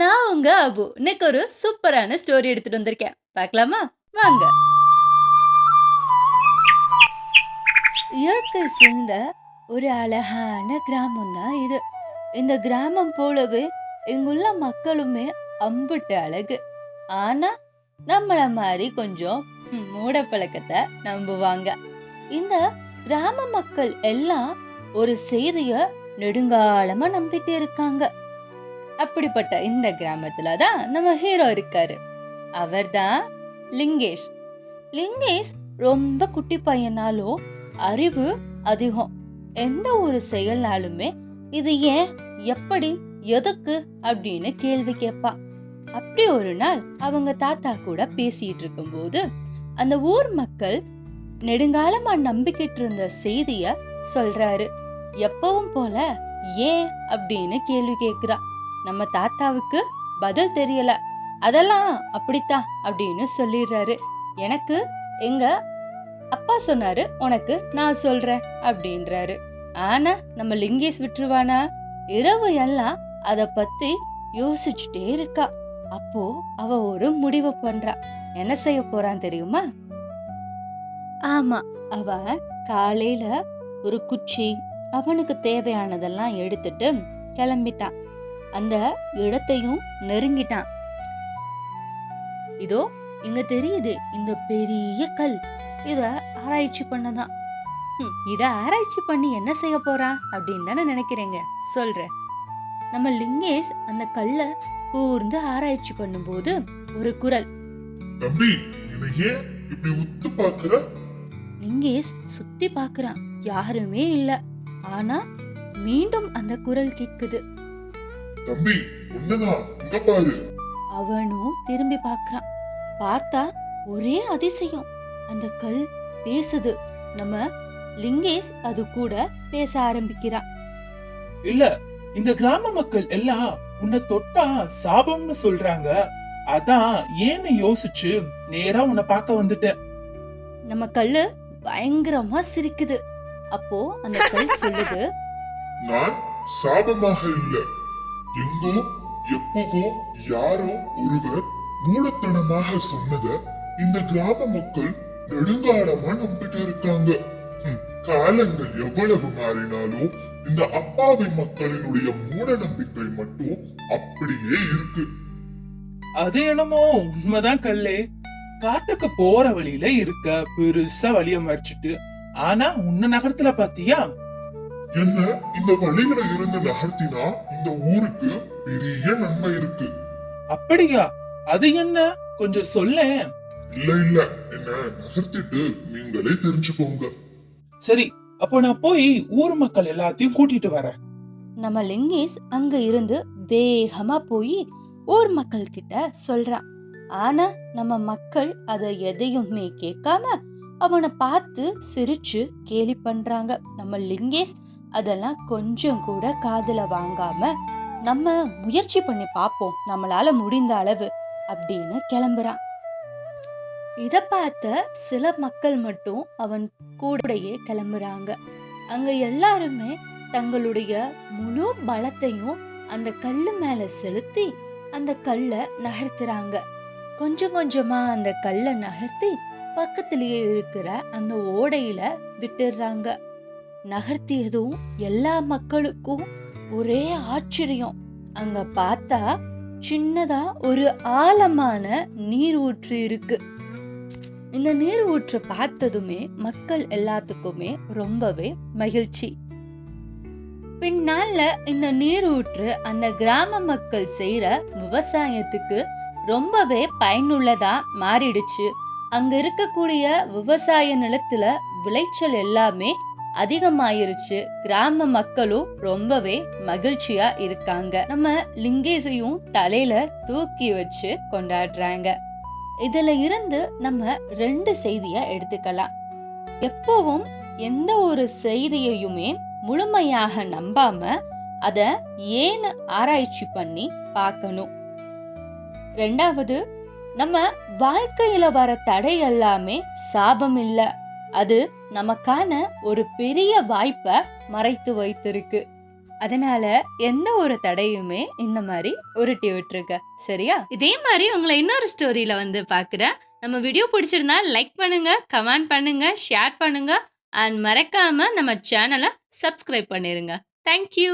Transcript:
நான் உங்க அபு. இன்னைக்கு ஒரு சூப்பரான ஸ்டோரி எடுத்துட்டு வந்திருக்கேன். பார்க்கலாமா? வாங்க. இயற்கை சூழ்ந்த ஒரு அழகான கிராமம் தான் இது. இந்த கிராமம் போலவே இங்குள்ள மக்களுமே அம்புட்டு அழகு. ஆனா நம்மள மாதிரி கொஞ்சம் மூட பழக்கத்தை நம்புவாங்க. இந்த கிராம மக்கள் எல்லாம் ஒரு செய்திய நெடுங்காலமா நம்பிட்டு இருக்காங்க. அப்படிப்பட்ட இந்த கிராமத்துல தான் நம்ம ஹீரோ இருக்காரு. அவர்தான் லிங்கேஷ். லிங்கேஷ் ரொம்ப குட்டி பையனாலும் அறிவு அதிகம். எந்த ஒரு செயல்னாலுமே இது ஏன் எப்படி எதுக்கு அப்படின்னு கேள்வி கேட்பான். அப்படி ஒரு நாள் அவங்க தாத்தா கூட பேசிட்டு இருக்கும்போது அந்த ஊர் மக்கள் நெடுங்காலமா நம்பிக்கிட்டு இருந்த செய்திய சொல்றாரு. எப்பவும் போல ஏன் அப்படின்னு கேள்வி கேட்கிறான். நம்ம தாத்தாவுக்கு பதில் தெரியல. அதெல்லாம் அப்படித்தான் அப்படின்னு சொல்லிடுறாரு. எனக்கு எங்க அப்பா சொன்னாரு உனக்கு நான் சொல்றேன் அப்படின்றாரு. ஆனா நம்ம லிங்கேஷ் விட்டுருவானா? இரவு எல்லாம் அத பத்தி யோசிச்சுட்டே இருக்கா. அப்போ அவ ஒரு முடிவு பண்றா. என்ன செய்ய போறான் தெரியுமா? ஆமா. அவன் காலையில ஒரு குச்சி அவனுக்கு தேவையானதெல்லாம் எடுத்துட்டு கிளம்பிட்டான் அந்த இடத்தையும் நெருங்கிட்டான். இதோ இங்க தெரியுது இந்த பெரிய கல். இத ஆராய்ச்சி பண்ணதான். இத ஆராய்ச்சி பண்ணி என்ன செய்ய போறான் அப்படின்னு தானே நினைக்கிறீங்க? சொல்றேன். நம்ம லிங்கேஷ் அந்த கல்லை கூர்ந்து ஆராய்ச்சி பண்ணும்போது ஒரு குரல். தம்பி லிங்கேஷ் சுத்தி பார்க்கறான். யாருமே இல்ல. ஆனா மீண்டும் அந்த குரல் கேட்குது. தம்பி உன்னதான். இங்க பாரு. அவனும் திரும்பி பார்க்கறான் பார்த்தா ஒரே அதிசயம். அந்த கல் பேசுது. நம்ம லிங்கேஷ் அது கூட பேச ஆரம்பிக்கிறான். இல்ல இந்த கிராம மக்கள் எல்லாம் உன்னை தொட்டா சாபம்னு சொல்றாங்க. அதான் ஏன்னு யோசிச்சு நேரா உன்னை பார்க்க வந்துட்டேன். நம்ம கல்லு பயங்கரமா சிரிக்குது. அப்போ அந்த கல் சொல்லுது நான் சாபமாக இல்ல. எங்கோ எப்பவோ யாரோ ஒருவர் மூடத்தனமாக சொன்னத இந்த கிராம மக்கள் நெடுங்காலமா நம்பிட்டு இருக்காங்க. காலங்கள் எவ்வளவு மாறினாலும் இந்த அப்பாவி மக்களினுடைய மூட நம்பிக்கை மட்டும் அப்படியே இருக்கு. அது என்னமோ உண்மைதான் கல்லே காட்டுக்கு போற வழியில இருக்க பெருசா வழிய மறைச்சிட்டு ஆனா உன்ன நகரத்துல பாத்தியா? என்ன? இந்த வழியில இருந்து நகர்த்தினா இந்த ஊருக்கு பெரிய நன்மை இருக்கு. அப்படியா? அது என்ன? கொஞ்சம் சொல்லேன் இல்ல இல்ல. என்ன? நகர்த்திட்டு நீங்களே தெரிஞ்சுக்கோங்க. சரி அப்போ நான் போய் ஊர் மக்கள் எல்லாத்தையும் கூட்டிட்டு வரேன். நம்ம லிங்கேஷ் அங்க இருந்து வேகமா போய் ஊர் மக்கள் கிட்ட சொல்றான். ஆனா நம்ம மக்கள் அத எதையுமே கேட்காம அவனை பார்த்து சிரிச்சு கேலி பண்றாங்க. நம்ம லிங்கேஷ் அதெல்லாம் கொஞ்சம் கூட காதில் வாங்காம நம்ம முயற்சி பண்ணி பார்ப்போம். நம்மளால முடிந்த அளவு அப்படின்னு கிளம்புறான். இத பார்த்த சில மக்கள் மட்டும் அவன் கூடயே கிளம்புறாங்க. அங்க எல்லாருமே தங்களுடைய முழு பலத்தையும் அந்த கல்லு மேல செலுத்தி அந்த கல்லை நகர்த்துறாங்க. கொஞ்சம் கொஞ்சமா அந்த கல்லை நகர்த்தி பக்கத்திலேயே இருக்கிற அந்த ஓடையில விட்டுடுறாங்க நகர்த்தியதும் எல்லா மக்களுக்கும் ஒரே ஆச்சரியம். அங்க பார்த்தா சின்னதா ஒரு ஆழமான நீர் ஊற்று இருக்கு. இந்த நீர் ஊற்று பார்த்ததுமே மக்கள் எல்லாத்துக்குமே ரொம்பவே மகிழ்ச்சி. பின்னால இந்த நீர் ஊற்று அந்த கிராம மக்கள் செய்யற விவசாயத்துக்கு ரொம்பவே பயனுள்ளதா மாறிடுச்சு. அங்க இருக்கக்கூடிய விவசாய நிலத்துல விளைச்சல் எல்லாமே அதிகமாயிருச்சு. கிராம மக்களும் ரொம்பவே மகிழ்ச்சியா இருக்காங்க. நம்ம லிங்கேசையும் தலையில தூக்கி வச்சு கொண்டாடுறாங்க. இதுல இருந்து நம்ம ரெண்டு செய்திய எடுத்துக்கலாம். எப்பவும் எந்த ஒரு செய்தியையுமே முழுமையாக நம்பாம அத ஏன்னு ஆராய்ச்சி பண்ணி பார்க்கணும். ரெண்டாவது நம்ம வாழ்க்கையில வர தடை எல்லாமே சாபம் இல்ல. அது நமக்கான ஒரு பெரிய வாய்ப்பை மறைத்து வைத்திருக்கு. அதனால எந்த ஒரு தடையுமே இந்த மாதிரி உருட்டி விட்டுருக்க. சரியா? இதே மாதிரி உங்களை இன்னொரு ஸ்டோரியில வந்து பாக்குறேன். நம்ம வீடியோ பிடிச்சிருந்தா லைக் பண்ணுங்க கமெண்ட் பண்ணுங்க ஷேர் பண்ணுங்க. அண்ட் மறக்காம நம்ம சேனலை சப்ஸ்கிரைப் பண்ணிருங்க. தேங்க்யூ